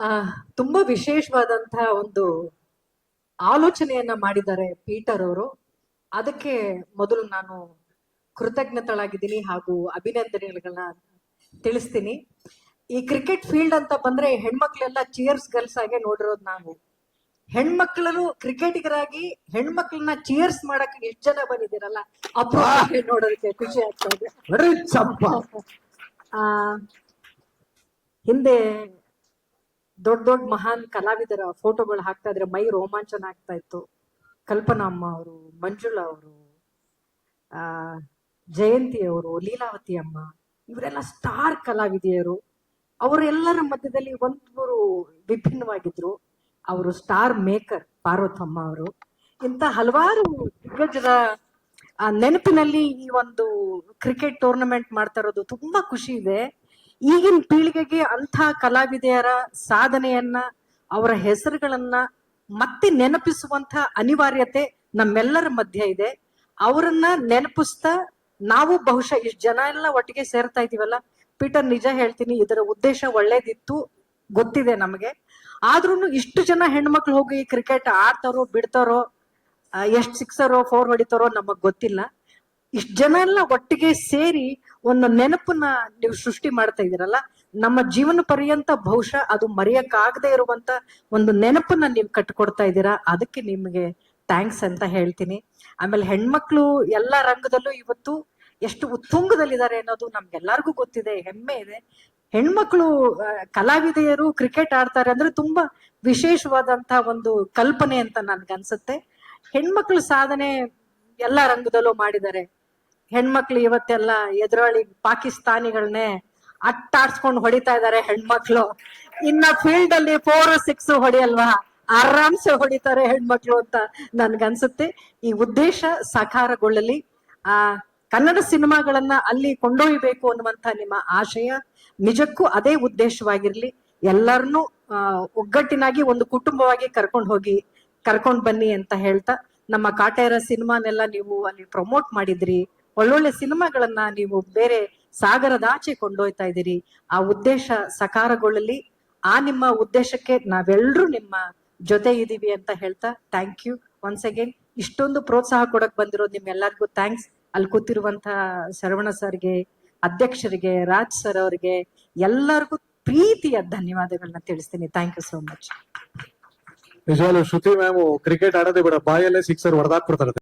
ಆ ತುಂಬಾ ವಿಶೇಷವಾದಂತಹ ಒಂದು ಆಲೋಚನೆಯನ್ನ ಮಾಡಿದ್ದಾರೆ ಪೀಟರ್ ಅವರು. ಅದಕ್ಕೆ ಮೊದಲು ನಾನು ಕೃತಜ್ಞತಳಾಗಿದ್ದೀನಿ ಹಾಗೂ ಅಭಿನಂದನೆಗಳನ್ನ ತಿಳಿಸ್ತೀನಿ. ಈ ಕ್ರಿಕೆಟ್ ಫೀಲ್ಡ್ ಅಂತ ಬಂದ್ರೆ ಹೆಣ್ಮಕ್ಳೆಲ್ಲ ಚಿಯರ್ಸ್ ಗರ್ಲ್ಸ್ ಆಗಿ ನೋಡಿರೋದು ನಾವು. ಹೆಣ್ಮಕ್ಳನ್ನು ಕ್ರಿಕೆಟಿಗರಾಗಿ ಹೆಣ್ಮಕ್ಳನ್ನ ಚಿಯರ್ಸ್ ಮಾಡಕ್ ಎಷ್ಟು ಜನ ಬಂದಿದ್ದೀರಲ್ಲ ಅಪ್ಪ ನೋಡೋದಕ್ಕೆ ಖುಷಿ ಆಗ್ತಾ ಇದೆ. ಹಿಂದೆ ದೊಡ್ಡ ದೊಡ್ಡ ಮಹಾನ್ ಕಲಾವಿದರ ಫೋಟೋಗಳು ಹಾಕ್ತಾ ಇದ್ರೆ ಮೈ ರೋಮಾಂಚನ ಆಗ್ತಾ ಇತ್ತು. ಕಲ್ಪನಾಮ್ಮ ಅವರು, ಮಂಜುಳಾ ಅವರು, ಆ, ಜಯಂತಿ ಅವರು, ಲೀಲಾವತಿ ಅಮ್ಮ, ಇವರೆಲ್ಲ ಸ್ಟಾರ್ ಕಲಾವಿದೆಯರು. ಅವರೆಲ್ಲರ ಮಧ್ಯದಲ್ಲಿ ಒಂದೂರು ವಿಭಿನ್ನವಾಗಿದ್ರು. ಅವರು ಸ್ಟಾರ್ ಮೇಕರ್ ಪಾರ್ವತಮ್ಮ ಅವರು. ಇಂಥ ಹಲವಾರು ದಿಗ್ಗಜರ ನೆನಪಿನಲ್ಲಿ ಈ ಒಂದು ಕ್ರಿಕೆಟ್ ಟೂರ್ನಮೆಂಟ್ ಮಾಡ್ತಾ ಇರೋದು ತುಂಬಾ ಖುಷಿ ಇದೆ. ಈಗಿನ ಪೀಳಿಗೆಗೆ ಅಂಥ ಕಲಾವಿದೆಯರ ಸಾಧನೆಯನ್ನ, ಅವರ ಹೆಸರುಗಳನ್ನ ಮತ್ತೆ ನೆನಪಿಸುವಂತ ಅನಿವಾರ್ಯತೆ ನಮ್ಮೆಲ್ಲರ ಮಧ್ಯೆ ಇದೆ. ಅವರನ್ನ ನೆನಪಿಸ್ತಾ ನಾವು ಬಹುಶಃ ಇಷ್ಟು ಜನ ಎಲ್ಲ ಒಟ್ಟಿಗೆ ಸೇರ್ತಾ ಇದೀವಲ್ಲ ಪೀಟರ್ ನಿಜ ಹೇಳ್ತೀನಿ, ಇದರ ಉದ್ದೇಶ ಒಳ್ಳೇದಿತ್ತು, ಗೊತ್ತಿದೆ ನಮಗೆ. ಆದ್ರೂ ಇಷ್ಟು ಜನ ಹೆಣ್ಮಕ್ಳು ಹೋಗಿ ಕ್ರಿಕೆಟ್ ಆಡ್ತಾರೋ, ಬಿಡ್ತಾರೋ ಎಷ್ಟು ಸಿಕ್ಸರೋ, ಫೋರ್ ಹೊಡಿತಾರೋ ನಮಗ್ ಗೊತ್ತಿಲ್ಲ. ಇಷ್ಟ ಜನ ಎಲ್ಲ ಒಟ್ಟಿಗೆ ಸೇರಿ ಒಂದು ನೆನಪನ್ನ ನೀವು ಸೃಷ್ಟಿ ಮಾಡ್ತಾ ಇದೀರಲ್ಲ ನಮ್ಮ ಜೀವನ ಪರ್ಯಂತ ಬಹುಶಃ ಅದು ಮರೆಯಕ್ಕಾಗದೆ ಇರುವಂತ ಒಂದು ನೆನಪನ್ನ ನೀವು ಕಟ್ಕೊಡ್ತಾ ಇದ್ದೀರಾ, ಅದಕ್ಕೆ ನಿಮಗೆ ಥ್ಯಾಂಕ್ಸ್ ಅಂತ ಹೇಳ್ತೀನಿ. ಆಮೇಲೆ ಹೆಣ್ಮಕ್ಳು ಎಲ್ಲ ರಂಗದಲ್ಲೂ ಇವತ್ತು ಎಷ್ಟು ಉತ್ತುಂಗದಲ್ಲಿದ್ದಾರೆ ಅನ್ನೋದು ನಮ್ಗೆಲ್ಲರಿಗೂ ಗೊತ್ತಿದೆ, ಹೆಮ್ಮೆ ಇದೆ. ಹೆಣ್ಮಕ್ಳು ಕಲಾವಿದೆಯರು ಕ್ರಿಕೆಟ್ ಆಡ್ತಾರೆ ಅಂದ್ರೆ ತುಂಬಾ ವಿಶೇಷವಾದಂತಹ ಒಂದು ಕಲ್ಪನೆ ಅಂತ ನನ್ಗನ್ಸುತ್ತೆ. ಹೆಣ್ಮಕ್ಳು ಸಾಧನೆ ಎಲ್ಲಾ ರಂಗದಲ್ಲೂ ಮಾಡಿದ್ದಾರೆ. ಹೆಣ್ಮಕ್ಳು ಇವತ್ತೆಲ್ಲ ಎದುರಾಳಿ ಪಾಕಿಸ್ತಾನಿಗಳನ್ನೇ ಅಟ್ಟಾಡ್ಸ್ಕೊಂಡು ಹೊಡಿತಾ ಇದ್ದಾರೆ ಹೆಣ್ಮಕ್ಳು. ಇನ್ನ ಫೀಲ್ಡ್ ಅಲ್ಲಿ ಫೋರ್ ಸಿಕ್ಸ್ ಹೊಡಿಯಲ್ವಾ? ಆರಾಮ್ಸೆ ಹೊಡಿತಾರೆ ಹೆಣ್ಮಕ್ಳು ಅಂತ ನನ್ಗನ್ಸುತ್ತೆ. ಈ ಉದ್ದೇಶ ಸಾಕಾರಗೊಳ್ಳಲಿ. ಆ, ಕನ್ನಡ ಸಿನಿಮಾಗಳನ್ನ ಅಲ್ಲಿ ಕೊಂಡೊಯ್ಯಬೇಕು ಅನ್ನುವಂತ ನಿಮ್ಮ ಆಶಯ ನಿಜಕ್ಕೂ ಅದೇ ಉದ್ದೇಶವಾಗಿರ್ಲಿ. ಎಲ್ಲರನ್ನೂ ಒಗ್ಗಟ್ಟಿನಾಗಿ ಒಂದು ಕುಟುಂಬವಾಗಿ ಕರ್ಕೊಂಡು ಹೋಗಿ, ಕರ್ಕೊಂಡ್ ಬನ್ನಿ ಅಂತ ಹೇಳ್ತಾ ನಮ್ಮ ಕಾಟೇರ ಸಿನಿಮಾನೆಲ್ಲ ನೀವು ಅಲ್ಲಿ ಪ್ರಮೋಟ್ ಮಾಡಿದ್ರಿ. ಒಳ್ಳೊಳ್ಳೆ ಸಿನಿಮಾಗಳನ್ನ ನೀವು ಬೇರೆ ಸಾಗರದಾಚೆ ಕೊಂಡೊಯ್ತಾ ಇದ್ದೀರಿ. ಆ ಉದ್ದೇಶ ಸಕಾರಗೊಳ್ಳಲಿ. ಆ ನಿಮ್ಮ ಉದ್ದೇಶಕ್ಕೆ ನಾವೆಲ್ಲರೂ ನಿಮ್ಮ ಜೊತೆ ಇದೀವಿ ಅಂತ ಹೇಳ್ತಾ ಥ್ಯಾಂಕ್ ಯು. ಒನ್ಸ್ ಅಗೇನ್ ಇಷ್ಟೊಂದು ಪ್ರೋತ್ಸಾಹ ಕೊಡಕ್ ಬಂದಿರೋದು ನಿಮ್ಗೆಲ್ಲರಿಗೂ ಥ್ಯಾಂಕ್ಸ್. ಅಲ್ಲಿ ಕೂತಿರುವಂತ ಶರವಣ ಸರ್ಗೆ, ಅಧ್ಯಕ್ಷರಿಗೆ, ರಾಜ್ ಸರ್ ಅವರಿಗೆ ಎಲ್ಲರಿಗೂ ಪ್ರೀತಿಯ ಧನ್ಯವಾದಗಳನ್ನ ತಿಳಿಸ್ತೀನಿ. Thank you so much. ನಿಜವಾಗ್ಲೂ ಶ್ರುತಿ ಮ್ಯಾಮ್, ಕ್ರಿಕೆಟ್ ಆಡೋದೇ ಬೇಡ. ಬಾಯಲ್ಲೇ ಸಿಕ್ಸರ್ ಹೊಡೆದಾಕ್ಬಿಡ್ತಾರೆ.